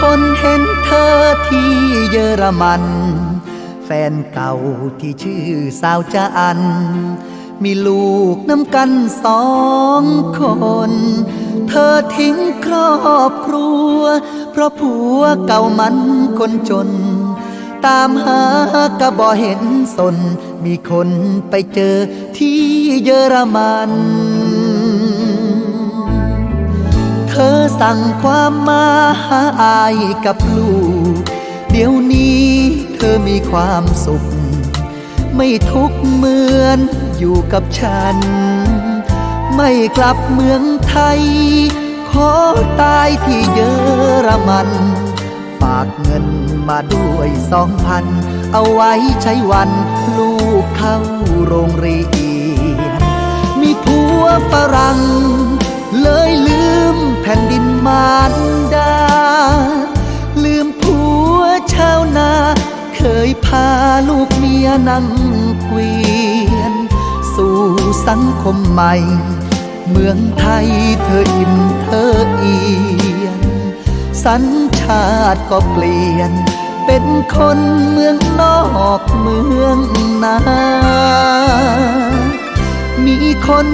คนเห็นเธอที่เยอรมัน แฟนเก่าที่ชื่อสาวจาอัน มีลูกน้ำกันสองคน เธอทิ้งครอบครัว เพราะผัวเก่ามันคนจน ตามหากะบ่เห็นสน มีคนไปเจอที่เยอรมัน สั่งความมาหาอายกับลูก เดี๋ยวนี้เธอมีความสุข ไม่ทุกข์เหมือนอยู่กับฉัน ไม่กลับเมืองไทย ขอตายที่เยอรมัน ฝากเงินมาด้วยสองพัน เอาไว้ใช้วันลูกเข้าโรงเรียน มีผัวฝรั่ง ลูกเมียนั่งเกวียน สู่สังคมใหม่ เมืองไทยเธออิ่มเธอเอียน สัญชาติก็เปลี่ยน เป็นคนเมืองนอกเมืองนา มีคน